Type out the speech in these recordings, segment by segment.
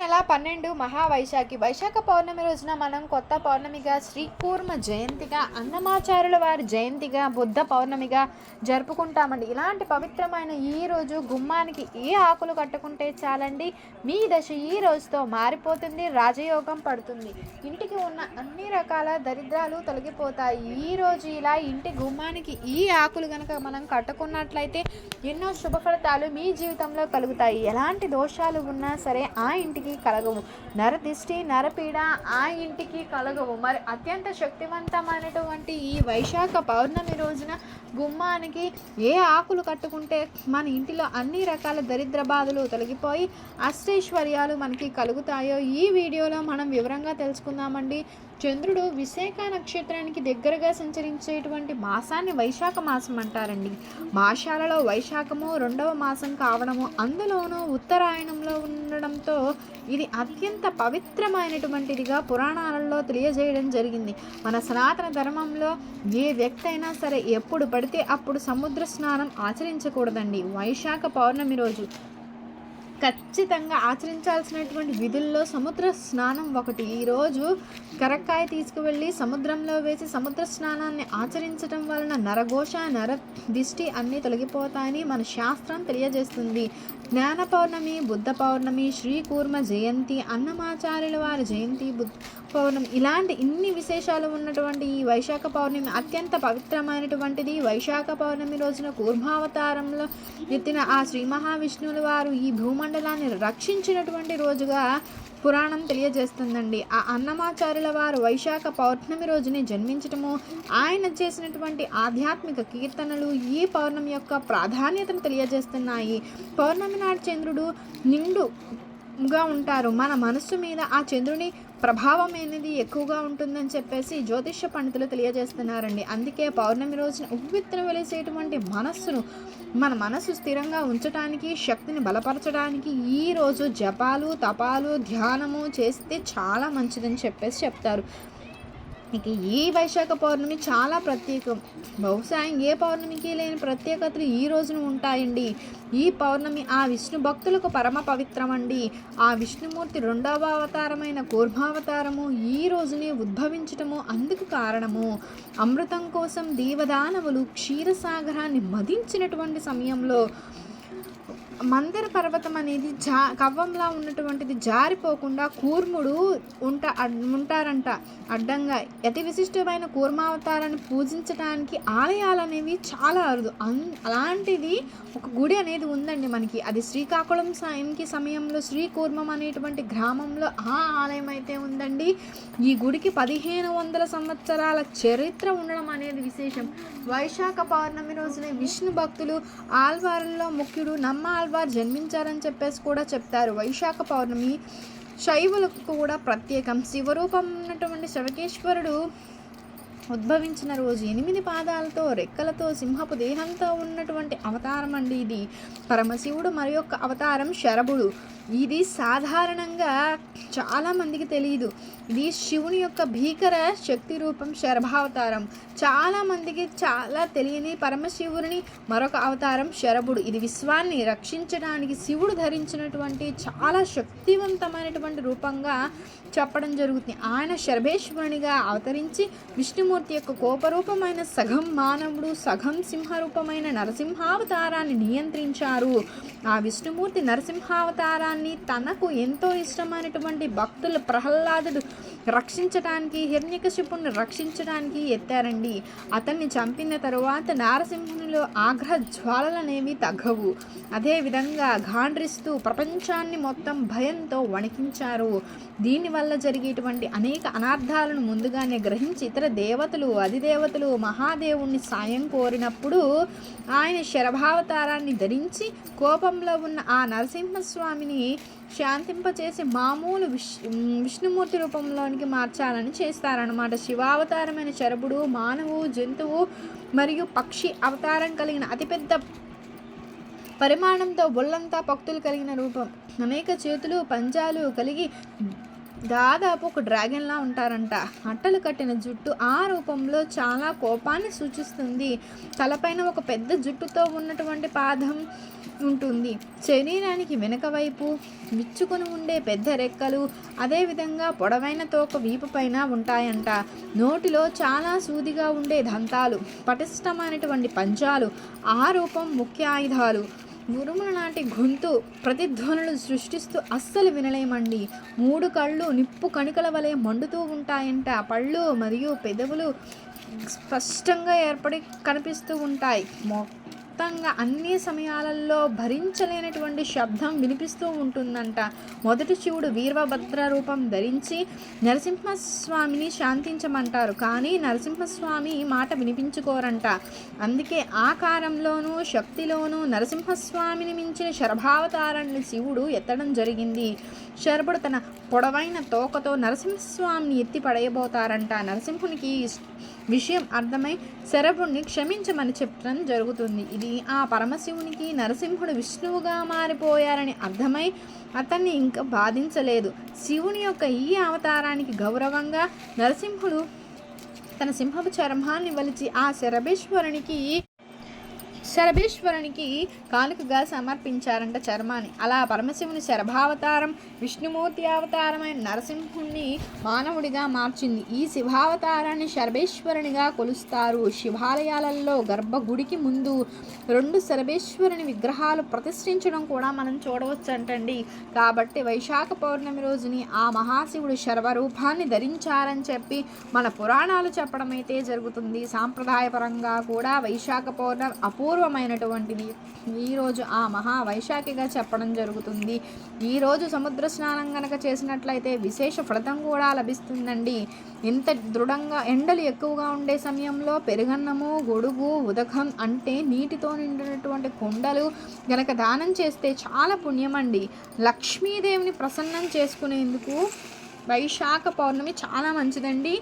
నెల పన్నెండు మహావైశాఖి. వైశాఖ పౌర్ణమి రోజున మనం కొత్త పౌర్ణమిగా శ్రీకూర్మ జయంతిగా అన్నమాచారుల వారి జయంతిగా బుద్ధ పౌర్ణమిగా జరుపుకుంటామండి. ఇలాంటి పవిత్రమైన ఈ రోజు గుమ్మానికి ఏ ఆకులు కట్టుకుంటే చాలండి? మీ దశ ఈ రోజుతో మారిపోతుంది రాజయోగం పడుతుంది. ఇంటికి ఉన్న అన్ని రకాల దరిద్రాలు తొలగిపోతాయి. ఈ రోజు ఇలా ఇంటి గుమ్మానికి ఈ ఆకులు కనుక మనం కట్టుకున్నట్లయితే ఎన్నో శుభ ఫలితాలు మీ జీవితంలో కలుగుతాయి. ఎలాంటి దోషాలు ఉన్నా సరే ఆ ఇంటికి కలగవు. నరదిష్టి నరపీడ ఆ ఇంటికి కలగవు. మరి అత్యంత శక్తివంతమైనటువంటి ఈ వైశాఖ పౌర్ణమి రోజున గుమ్మానికి ఏ ఆకులు కట్టుకుంటే మన ఇంటిలో అన్ని రకాల దరిద్ర బాధలు తొలగిపోయి అష్టైశ్వర్యాలు మనకి కలుగుతాయో ఈ వీడియోలో మనం వివరంగా తెలుసుకుందామండి. చంద్రుడు విశాఖ నక్షత్రానికి దగ్గరగా సంచరించేటువంటి మాసాన్ని వైశాఖ మాసం అంటారండి. మాసాలలో వైశాఖము రెండవ మాసం కావడము అందులోనూ ఉత్తరాయణంలో ఉండడంతో ఇది అత్యంత పవిత్రమైనటువంటిదిగా పురాణాలలో తెలియజేయడం జరిగింది. మన సనాతన ధర్మంలో ఏ వ్యక్తి అయినా సరే ఎప్పుడు పడితే అప్పుడు సముద్ర స్నానం ఆచరించకూడదండి. వైశాఖ పౌర్ణమి రోజు. ఖచ్చితంగా ఆచరించాల్సినటువంటి విధుల్లో సముద్ర స్నానం ఒకటి. ఈరోజు కరక్కాయ తీసుకువెళ్ళి సముద్రంలో వేసి సముద్ర స్నానాన్ని ఆచరించడం వలన నరఘోష నర దిష్టి అన్నీ తొలగిపోతాయని మన శాస్త్రం తెలియజేస్తుంది. జ్ఞాన పౌర్ణమి బుద్ధ పౌర్ణమి శ్రీకూర్మ జయంతి అన్నమాచార్యుల వారి జయంతి బుద్ధ పౌర్ణమి. ఇలాంటి ఇన్ని విశేషాలు ఉన్నటువంటి ఈ వైశాఖ పౌర్ణమి అత్యంత పవిత్రమైనటువంటిది. వైశాఖ పౌర్ణమి రోజున కూర్మావతారంలో ఎత్తిన ఆ శ్రీ మహావిష్ణువుల వారు ఈ భూమండలాన్ని రక్షించినటువంటి రోజుగా పురాణం తెలియజేస్తుందండి. ఆ అన్నమాచార్యుల వారు వైశాఖ పౌర్ణమి రోజునే జన్మించటము ఆయన చేసినటువంటి ఆధ్యాత్మిక కీర్తనలు ఈ పౌర్ణమి యొక్క ప్రాధాన్యతను తెలియజేస్తున్నాయి. పౌర్ణమి నాడు చంద్రుడు నిండుగా ఉంటారు. మన మనస్సు మీద ఆ చంద్రుని ప్రభావం అనేది ఎక్కువగా ఉంటుందని చెప్పేసి జ్యోతిష్య పండితులు తెలియజేస్తున్నారండి. అందుకే పౌర్ణమి రోజున ఉవ్వెత్తున వెలిసేటువంటి మనస్సును మన మనసు స్థిరంగా ఉంచడానికి శక్తిని బలపరచడానికి ఈ రోజు జపాలు తపాలు ధ్యానము చేస్తే చాలా మంచిదని చెప్పేసి చెప్తారు. ఇక ఈ వైశాఖ పౌర్ణమి చాలా ప్రత్యేకం. బహుశా ఏ పౌర్ణమికి లేని ప్రత్యేకతలు ఈ రోజున ఉంటాయండి. ఈ పౌర్ణమి ఆ విష్ణు భక్తులకు పరమ పవిత్రమండి. ఆ విష్ణుమూర్తి రెండవ అవతారమైన కూర్మావతారము ఈ రోజునే ఉద్భవించటము అందుకు కారణము. అమృతం కోసం దేవదానవులు క్షీరసాగరాన్ని మదించినటువంటి సమయంలో మందర పర్వతం అనేది జా కవ్వంలా ఉన్నటువంటిది జారిపోకుండా కూర్ముడు ఉంట ఉంటారంట. అడ్డంగా అతి విశిష్టమైన కూర్మావతారాన్ని పూజించడానికి ఆలయాలు అనేవి చాలా అరుదు. అన్ అలాంటిది ఒక గుడి అనేది ఉందండి మనకి. అది శ్రీకాకుళం సాయంకి సమయంలో శ్రీకూర్మం అనేటువంటి గ్రామంలో ఆ ఆలయం అయితే ఉందండి. ఈ గుడికి పదిహేను వందల సంవత్సరాల చరిత్ర ఉండడం అనేది విశేషం. వైశాఖ పౌర్ణమి రోజునే విష్ణు భక్తులు ఆల్వార్లో ముఖ్యుడు నమ్మ వారు జన్మించారని చెప్పేసి కూడా చెప్తారు. వైశాఖ పౌర్ణమి శైవులకు కూడా ప్రత్యేకం. శివరూపం ఉన్నటువంటి శివకేశ్వరుడు ఉద్భవించిన రోజు ఎనిమిది పాదాలతో రెక్కలతో సింహపు దేహంతో ఉన్నటువంటి అవతారం అండి ఇది. పరమశివుడు మరి యొక్క అవతారం శరభుడు. ఇది సాధారణంగా చాలా మందికి తెలియదు ఇది శివుని యొక్క భీకర శక్తి రూపం శరభావతారం. చాలా మందికి చాలా తెలియని పరమశివుని మరొక అవతారం శరభుడు. ఇది విశ్వాన్ని రక్షించడానికి శివుడు ధరించినటువంటి చాలా శక్తివంతమైనటువంటి రూపంగా చెప్పడం జరుగుతుంది. ఆయన శరభేశ్వరునిగా అవతరించి విష్ణుమూర్తి యొక్క కోపరూపమైన సగం మానవుడు సగం సింహరూపమైన నరసింహావతారాన్ని నియంత్రించారు. ఆ విష్ణుమూర్తి నరసింహావతారాన్ని తనకు ఎంతో ఇష్టమైనటువంటి భక్తులు ప్రహ్లాదుడు రక్షించడానికి హిరణ్యకశిపుణ్ణి రక్షించడానికి ఎత్తారండి. అతన్ని చంపిన తరువాత నారసింహునిలో ఆగ్రహ జ్వాలలనేవి తగ్గవు. అదేవిధంగా ఘాండ్రిస్తూ ప్రపంచాన్ని మొత్తం భయంతో వణికించారు. దీనివల్ల జరిగేటువంటి అనేక అనార్థాలను ముందుగానే గ్రహించి ఇతర దేవతలు అధిదేవతలు మహాదేవుణ్ణి సాయం కోరినప్పుడు ఆయన శరభావతారాన్ని ధరించి కోపంలో ఉన్న ఆ నరసింహస్వామిని శాంతింపచేసి మామూలు విష్ విష్ణుమూర్తి రూపంలోనికి మార్చాలని చేస్తారన్నమాట. శివావతారమైన చరబుడు మానవు జంతువు మరియు పక్షి అవతారం కలిగిన అతిపెద్ద పరిమాణంతో బొల్లంతా భక్తులు కలిగిన రూపం. అనేక చేతులు పంజాలు కలిగి దాదాపు ఒక డ్రాగన్లా ఉంటారంట. అట్టలు కట్టిన జుట్టు ఆ రూపంలో చాలా కోపాన్ని సూచిస్తుంది. తలపైన ఒక పెద్ద జుట్టుతో ఉన్నటువంటి పాదం ఉంటుంది. శరీరానికి వెనుక వైపు విచ్చుకొని ఉండే పెద్ద రెక్కలు అదేవిధంగా పొడవైన తోక వీపు పైన ఉంటాయంట. నోటిలో చాలా సూదిగా ఉండే దంతాలు పటిష్టమైనటువంటి పంజాలు ఆ రూపం ముఖ్య ఆయుధాలు. ఉరుముల నాటి గొంతు ప్రతిధ్వనులు సృష్టిస్తూ అస్సలు వినలేమండి. మూడు కళ్ళు నిప్పు కణికల వలె మండుతూ ఉంటాయంట. పళ్ళు మరియు పెదవులు స్పష్టంగా ఏర్పడి కనిపిస్తూ ఉంటాయి. మొత్తంగా అన్ని సమయాలలో భరించలేనటువంటి శబ్దం వినిపిస్తూ ఉంటుందంట. మొదటి శివుడు వీరభద్ర రూపం ధరించి నరసింహస్వామిని శాంతించమంటారు. కానీ నరసింహస్వామి మాట వినిపించుకోరంట. అందుకే ఆకారంలోనూ శక్తిలోనూ నరసింహస్వామిని మించిన శరభావతారాన్ని శివుడు ఎత్తడం జరిగింది. శరభుడు తన పొడవైన తోకతో నరసింహస్వామిని ఎత్తి పడేయబోతారంట. నరసింహునికి విషయం అర్థమై శరభుణ్ణి క్షమించమని చెప్పడం జరుగుతుంది. ఇది ఆ పరమశివునికి నరసింహుడు విష్ణువుగా మారిపోయారని అర్థమై అతన్ని ఇంకా బాధించలేదు. శివుని యొక్క ఈ అవతారానికి గౌరవంగా నరసింహుడు తన సింహపు చర్మాన్ని వలిచి ఆ శరభేశ్వరునికి శరభేశ్వరునికి కానుకగా సమర్పించారంట చర్మాన్ని. అలా పరమశివుని శరభావతారం విష్ణుమూర్తి అవతారమైన నరసింహుణ్ణి మానవుడిగా మార్చింది. ఈ శివావతారాన్ని శరభేశ్వరునిగా కొలుస్తారు. శివాలయాలలో గర్భగుడికి ముందు రెండు శరభేశ్వరుని విగ్రహాలు ప్రతిష్ఠించడం కూడా మనం చూడవచ్చు అంటండి కాబట్టి వైశాఖ పౌర్ణమి రోజుని ఆ మహాశివుడు శర్వరూపాన్ని ధరించారని చెప్పి మన పురాణాలు చెప్పడం అయితే జరుగుతుంది. సాంప్రదాయపరంగా కూడా వైశాఖ పౌర్ణమి అపూర్వమైనటువంటిది. ఈరోజు ఆ మహా వైశాఖిగా చెప్పడం జరుగుతుంది. ఈరోజు సముద్ర స్నానం కనుక చేసినట్లయితే విశేష ఫలితం కూడా లభిస్తుందండి. ఎంత దృఢంగా ఎండలు ఎక్కువగా ఉండే సమయంలో పెరుగన్నము గొడుగు ఉదకం అంటే నీటితో నిండినటువంటి కుండలు గనక దానం చేస్తే చాలా పుణ్యమండి. లక్ష్మీదేవిని ప్రసన్నం చేసుకునేందుకు వైశాఖ పౌర్ణమి చాలా మంచిదండి.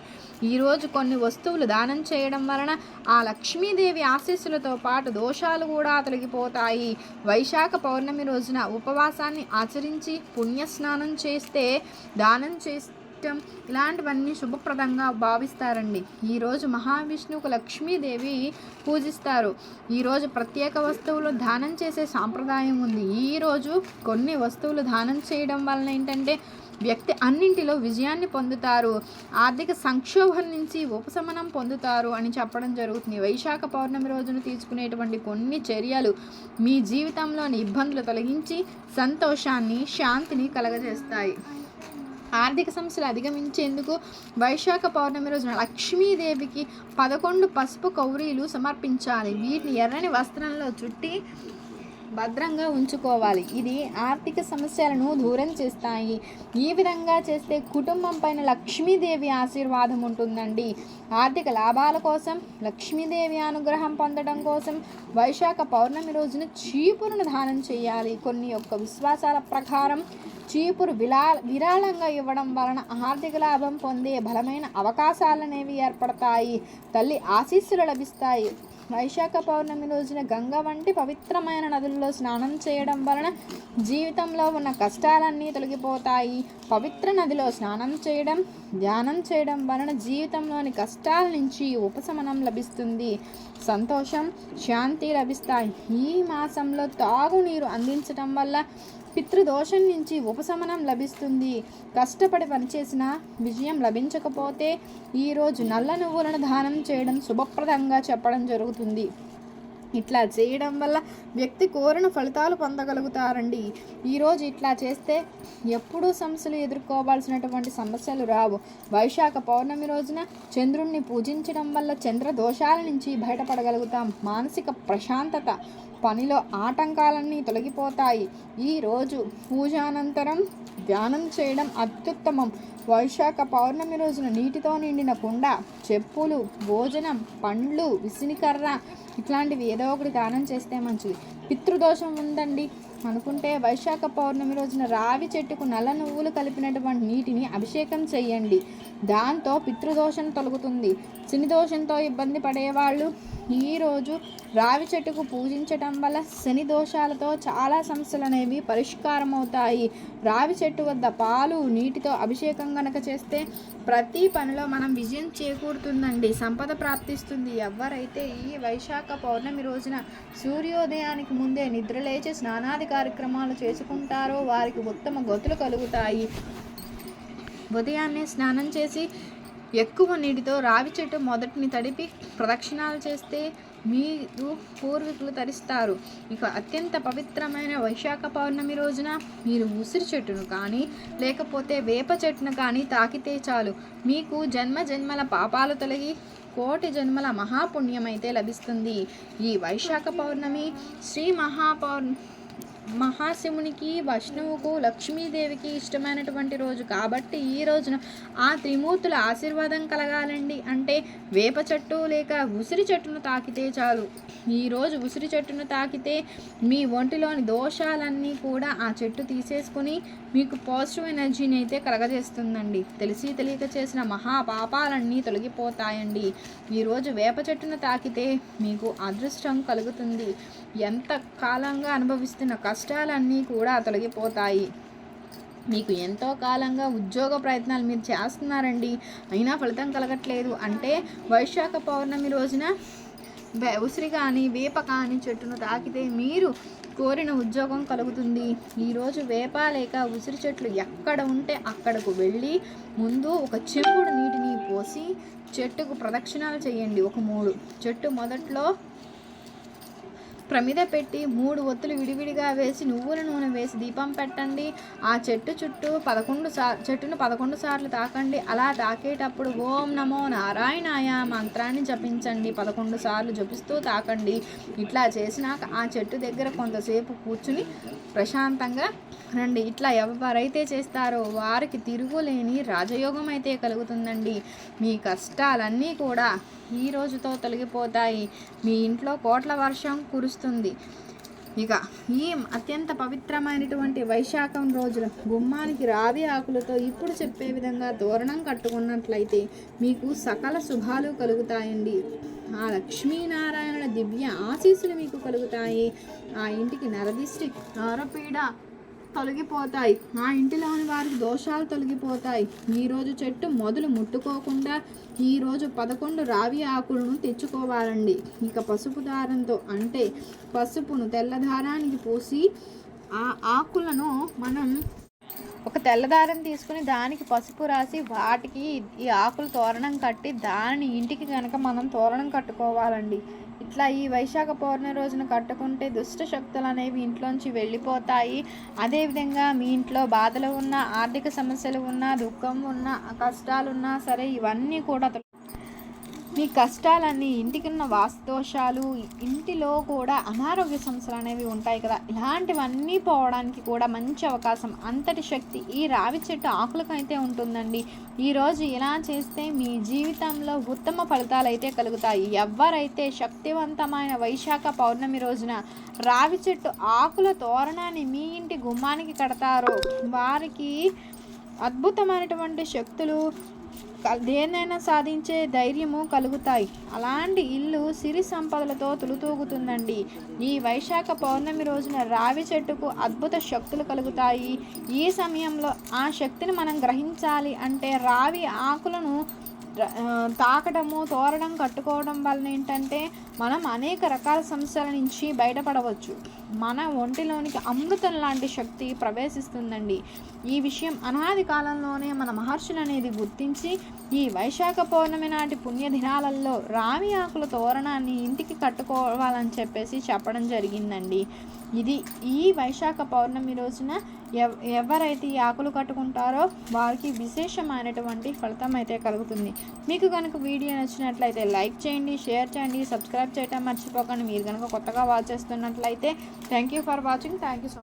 ఈరోజు కొన్ని వస్తువులు దానం చేయడం వలన ఆ లక్ష్మీదేవి ఆశీస్సులతో పాటు దోషాలు కూడా తొలగిపోతాయి. వైశాఖ పౌర్ణమి రోజున ఉపవాసాన్ని ఆచరించి పుణ్యస్నానం చేస్తే దానం చేయటం ఇలాంటివన్నీ శుభప్రదంగా భావిస్తారండి. ఈరోజు మహావిష్ణువుకు లక్ష్మీదేవి పూజిస్తారు. ఈరోజు ప్రత్యేక వస్తువులు దానం చేసే సాంప్రదాయం ఉంది. ఈరోజు కొన్ని వస్తువులు దానం చేయడం వలన ఏంటంటే వ్యక్తి అన్నింటిలో విజయాన్ని పొందుతారు. ఆర్థిక సంక్షోభం నుంచి ఉపశమనం పొందుతారు అని చెప్పడం జరుగుతుంది. వైశాఖ పౌర్ణమి రోజున తీసుకునేటువంటి కొన్ని చర్యలు మీ జీవితంలోని ఇబ్బందులు తొలగించి సంతోషాన్ని శాంతిని కలగజేస్తాయి. ఆర్థిక సమస్యలు అధిగమించేందుకు వైశాఖ పౌర్ణమి రోజున లక్ష్మీదేవికి పదకొండు పసుపు కౌరీలు సమర్పించాలి. వీటిని ఎర్రని వస్త్రంలో చుట్టి భద్రంగా ఉంచుకోవాలి. ఇది ఆర్థిక సమస్యలను దూరం చేస్తాయి. ఈ విధంగా చేస్తే కుటుంబం పైన లక్ష్మీదేవి ఆశీర్వాదం ఉంటుందండి. ఆర్థిక లాభాల కోసం లక్ష్మీదేవి అనుగ్రహం పొందడం కోసం వైశాఖ పౌర్ణమి రోజున చీపురును దానం చేయాలి. కొన్ని యొక్క విశ్వాసాల ప్రకారం చీపురు విలా విరాళంగా ఇవ్వడం వలన ఆర్థిక లాభం పొందే బలమైన అవకాశాలు అనేవి ఏర్పడతాయి. తల్లి ఆశీస్సులు లభిస్తాయి. వైశాఖ పౌర్ణమి రోజున గంగ వంటి పవిత్రమైన నదుల్లో స్నానం చేయడం వలన జీవితంలో ఉన్న కష్టాలన్నీ తొలగిపోతాయి. పవిత్ర నదిలో స్నానం చేయడం ధ్యానం చేయడం వలన జీవితంలోని కష్టాల నుంచి ఉపశమనం లభిస్తుంది. సంతోషం శాంతి లభిస్తాయి. ఈ మాసంలో తాగునీరు అందించడం వల్ల పితృదోషం నుంచి ఉపశమనం లభిస్తుంది. కష్టపడి పనిచేసిన విజయం లభించకపోతే ఈరోజు నల్ల నువ్వులను దానం చేయడం శుభప్రదంగా చెప్పడం జరుగుతుంది. ఇట్లా చేయడం వల్ల వ్యక్తి కోరిన ఫలితాలు పొందగలుగుతారండి. ఈరోజు ఇట్లా చేస్తే ఎప్పుడూ సమస్యలు ఎదుర్కోవాల్సినటువంటి సమస్యలు రావు. వైశాఖ పౌర్ణమి రోజున చంద్రుణ్ణి పూజించడం వల్ల చంద్ర దోషాల నుంచి బయటపడగలుగుతాం. మానసిక ప్రశాంతత పనిలో ఆటంకాలన్నీ తొలగిపోతాయి. ఈరోజు పూజానంతరం ధ్యానం చేయడం అత్యుత్తమం. వైశాఖ పౌర్ణమి రోజున నీటితో నిండిన కుండ చెప్పులు భోజనం పండ్లు విసినికర్ర ఇట్లాంటివి ఏదో ఒకటి దానం చేస్తే మంచిది. పితృదోషం ఉందండి అనుకుంటే వైశాఖ పౌర్ణమి రోజున రావి చెట్టుకు నల్ల నువ్వులు కలిపినటువంటి నీటిని అభిషేకం చేయండి. దాంతో పితృదోషం తొలగుతుంది. శని దోషంతో ఇబ్బంది పడేవాళ్ళు ఈరోజు రావి చెట్టుకు పూజించటం వల్ల శని దోషాలతో చాలా సమస్యలు అనేవి పరిష్కారం అవుతాయి రావి చెట్టు వద్ద పాలు నీటితో అభిషేకం గనక చేస్తే ప్రతి పనిలో మనం విజయం చేకూరుతుందండి. సంపద ప్రాప్తిస్తుంది. ఎవరైతే ఈ వైశాఖ పౌర్ణమి రోజున సూర్యోదయానికి ముందే నిద్రలేచి స్నానాది కార్యక్రమాలు చేసుకుంటారో వారికి ఉత్తమ గతులు కలుగుతాయి. ఉదయాన్నే స్నానం చేసి ఎక్కువ నీటితో రావి చెట్టు మొదటిని తడిపి ప్రదక్షిణాలు చేస్తే మీరు పూర్వీకులు తరిస్తారు. ఇక అత్యంత పవిత్రమైన వైశాఖ పౌర్ణమి రోజున మీరు ఉసిరి చెట్టును కానీ లేకపోతే వేప చెట్టును కానీ తాకితే చాలు. మీకు జన్మ జన్మల పాపాలు తొలగి కోటి జన్మల మహాపుణ్యమైతే లభిస్తుంది. ఈ వైశాఖ పౌర్ణమి శ్రీ మహాపౌర్ణ మహాశివునికి వైష్ణవుకు లక్ష్మీదేవికి ఇష్టమైనటువంటి రోజు కాబట్టి ఈ రోజున ఆ త్రిమూర్తుల ఆశీర్వాదం కలగాలండి. అంటే వేప చెట్టు లేక ఉసిరి చెట్టును తాకితే చాలు. ఈరోజు ఉసిరి చెట్టును తాకితే మీ ఒంటిలోని దోషాలన్నీ కూడా ఆ చెట్టు తీసేసుకుని మీకు పాజిటివ్ ఎనర్జీని అయితే కలగజేస్తుందండి. తెలిసి తెలియక చేసిన మహా పాపాలన్నీ తొలగిపోతాయండి ఈరోజు వేప చెట్టును తాకితే మీకు అదృష్టం కలుగుతుంది. ఎంత కాలంగా అనుభవిస్తున్న కష్టాలన్నీ కూడా తొలగిపోతాయి. మీకు ఎంతో కాలంగా ఉద్యోగ ప్రయత్నాలు మీరు చేస్తున్నారండి. అయినా ఫలితం కలగట్లేదు. అంటే వైశాఖ పౌర్ణమి రోజున ఉసిరి కానీ వేప కానీ చెట్టును తాకితే మీరు కోరిన ఉద్యోగం కలుగుతుంది. ఈరోజు వేప లేక ఉసిరి చెట్లు ఎక్కడ ఉంటే అక్కడకు వెళ్ళి ముందు ఒక చెంబుడు నీటిని పోసి చెట్టుకు ప్రదక్షిణాలు చేయండి. ఒక మూడు. చెట్టు మొదట్లో ప్రమిద పెట్టి మూడు ఒత్తులు విడివిడిగా వేసి నువ్వుల నూనె వేసి దీపం పెట్టండి. ఆ చెట్టు చుట్టూ పదకొండు సార్ చెట్టును పదకొండు సార్లు తాకండి. అలా తాకేటప్పుడు ఓం నమో నారాయణాయ మంత్రాన్ని జపించండి. పదకొండు సార్లు జపిస్తూ తాకండి. ఇట్లా చేసినాక ఆ చెట్టు దగ్గర కొంతసేపు కూర్చుని ప్రశాంతంగా రండి. ఇట్లా ఎవరైతే చేస్తారో వారికి తిరుగులేని రాజయోగం అయితే కలుగుతుందండి. మీ కష్టాలన్నీ కూడా ఈ రోజుతో తొలగిపోతాయి. మీ ఇంట్లో కోట్ల వర్షం కురుస్తుంది. ఇక ఈ అత్యంత పవిత్రమైనటువంటి వైశాఖం రోజున గుమ్మానికి రావి ఆకులతో ఇప్పుడు చెప్పే విధంగా తోరణం కట్టుకున్నట్లయితే మీకు సకల శుభాలు కలుగుతాయండి. ఆ లక్ష్మీనారాయణుల దివ్య ఆశీస్సులు మీకు కలుగుతాయి. ఆ ఇంటికి నరదిష్టి నారపీడ తొలగిపోతాయి. ఆ ఇంటిలోని వారికి దోషాలు తొలగిపోతాయి. ఈరోజు చెట్టు మొదలు ముట్టుకోకుండా ఈరోజు పదకొండు రావి ఆకులను తెచ్చుకోవాలండి. ఇక పసుపు దారంతో అంటే పసుపును తెల్లదారానికి పోసి ఆ ఆకులను మనం ఒక తెల్లదారం తీసుకుని దానికి పసుపు రాసి వాటికి ఈ ఆకులు తోరణం కట్టి దాని ఇంటికి కనుక మనం తోరణం కట్టుకోవాలండి. ఇట్లా ఈ వైశాఖ పౌర్ణమి రోజున కట్టుకుంటే దుష్ట శక్తులు అనేవి ఇంట్లోంచి వెళ్ళిపోతాయి. అదేవిధంగా మీ ఇంట్లో బాధలు ఉన్నా ఆర్థిక సమస్యలు ఉన్నా దుఃఖం ఉన్నా కష్టాలు ఉన్నా సరే ఇవన్నీ కూడా మీ కష్టాలన్నీ ఇంటికి ఉన్న వాస్తోషాలు ఇంటిలో కూడా అనారోగ్య సమస్యలు అనేవి ఉంటాయి కదా. ఇలాంటివన్నీ పోవడానికి కూడా మంచి అవకాశం అంతటి శక్తి ఈ రావి చెట్టు ఆకులకైతే ఉంటుందండి. ఈరోజు ఇలా చేస్తే మీ జీవితంలో ఉత్తమ ఫలితాలు అయితే కలుగుతాయి. ఎవరైతే శక్తివంతమైన వైశాఖ పౌర్ణమి రోజున రావి చెట్టు ఆకుల తోరణాన్ని మీ ఇంటి గుమ్మానికి కడతారో వారికి అద్భుతమైనటువంటి శక్తులు దేన్నైనా సాధించే ధైర్యము కలుగుతాయి. అలాంటి ఇల్లు సిరి సంపదలతో తులుతూగుతుందండి. ఈ వైశాఖ పౌర్ణమి రోజున రావి చెట్టుకు అద్భుత శక్తులు కలుగుతాయి. ఈ సమయంలో ఆ శక్తిని మనం గ్రహించాలి అంటే రావి ఆకులను తాకడము తోరణం కట్టుకోవడం వలన ఏంటంటే మనం అనేక రకాల సమస్యల నుంచి బయటపడవచ్చు. మన ఒంటిలోనికి అమృతం లాంటి శక్తి ప్రవేశిస్తుందండి. ఈ విషయం అనాది కాలంలోనే మన మహర్షులు అనేది గుర్తించి ఈ వైశాఖ పౌర్ణమి నాటి పుణ్యదినాలలో రావి ఆకుల తోరణాన్ని ఇంటికి కట్టుకోవాలని చెప్పేసి చెప్పడం జరిగిందండి. ఇది ఈ వైశాఖ పౌర్ణమి రోజున ఎవరైతే ఈ ఆకులు కట్టుకుంటారో వారికి విశేషమైనటువంటి ఫలితం అయితే కలుగుతుంది. మీకు కనుక వీడియో నచ్చినట్లయితే లైక్ చేయండి షేర్ చేయండి సబ్స్క్రైబ్ చేయటం మర్చిపోకండి. మీరు కనుక కొత్తగా వాచ్ చేస్తున్నట్లయితే thank you for watching. Thank you so